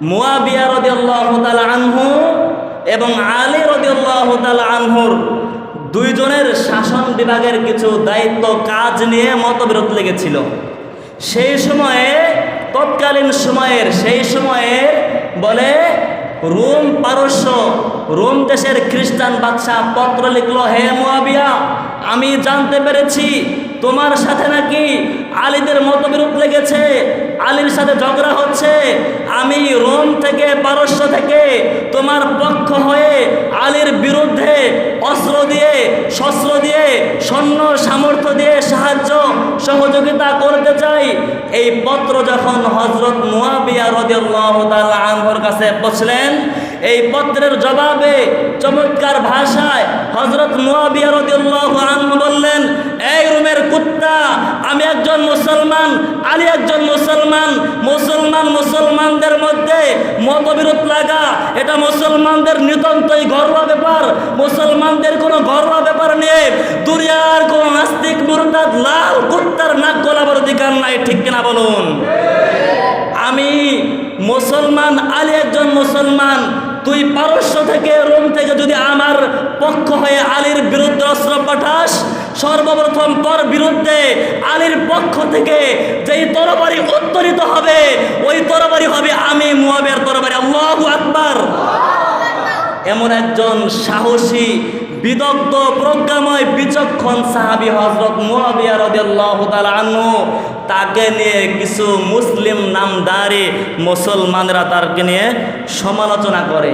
মুয়াবিয়া রদিয়াল্লাহু তাআলা আনহু এবং আলী রদিয়াল্লাহু তাআলা আনহুর দুইজনের শাসন বিভাগের কিছু দায়িত্ব, কাজ নিয়ে মতবিরোধ লেগেছিল। সেই সময়ে, তৎকালীন সময়ের, সেই সময়ের বলে, রোম পারস্য, রোম দেশের খ্রিস্টান বাদশাহ পত্র লিখলো, হে মুয়াবিয়া আমি জানতে পেরেছি, তোমার সাথে নাকি আলীদের মতবিরোধ লেগেছে আলীর সাথে ঝগড়া হচ্ছে। আমি রোম থেকে, পারস্য থেকে তোমার পক্ষ হয়ে আলীর বিরুদ্ধে অস্ত্র দিয়ে, শস্ত্র দিয়ে, সৈন্য সামর্থ্য দিয়ে সাহায্য, সহযোগিতা করতে চাই। এই পত্র যখন হজরত মুয়াবিয়া রদিয়াল্লাহু তাআলা আনহুর কাছে পৌঁছলেন, এই পত্রের জবাবে চমৎকার ভাষায় হজরত মুয়াবিয়া রদিয়াল্লাহু আনহু বললেন, এই রুমের কুত্তা, আমি একজন মুসলমান, আলী একজন মুসলমান মুসলমান মুসলমানদের মধ্যে মতবিরোধ লাগা। এটা মুসলমানদের নিতান্তই ঘরোয়া ব্যাপার। মুসলমানদের কোনো ঘরোয়া ব্যাপার নিয়ে দুনিয়ার কোন নাস্তিক মুরতাদ লাল কুত্তার নাক গলাবার অধিকার নাই, ঠিক কিনা বলুন? আমি মুসলমান, আলী একজন মুসলমান। তুই পারস্য থেকে রোম থেকে যদি আমার পক্ষ হয়ে আলীর বিরুদ্ধে অস্ত্র পাঠাস, সর্বপ্রথম তোর বিরুদ্ধে আলীর পক্ষ থেকে যেই তরবারি উত্তরিত হবে, ওই তরবারি হবে আমি মুয়াবের তরবারি। আল্লাহু আকবার। এমন একজন সাহসী, বিদগ্ধ, প্রজ্ঞাময়, বিচক্ষণ সাহাবী হজরত মুয়াবিয়া রাদিয়াল্লাহু তাআলা আনহু, তাকে নিয়ে কিছু মুসলিম নামদারি মুসলমানরা তারকে নিয়ে সমালোচনা করে।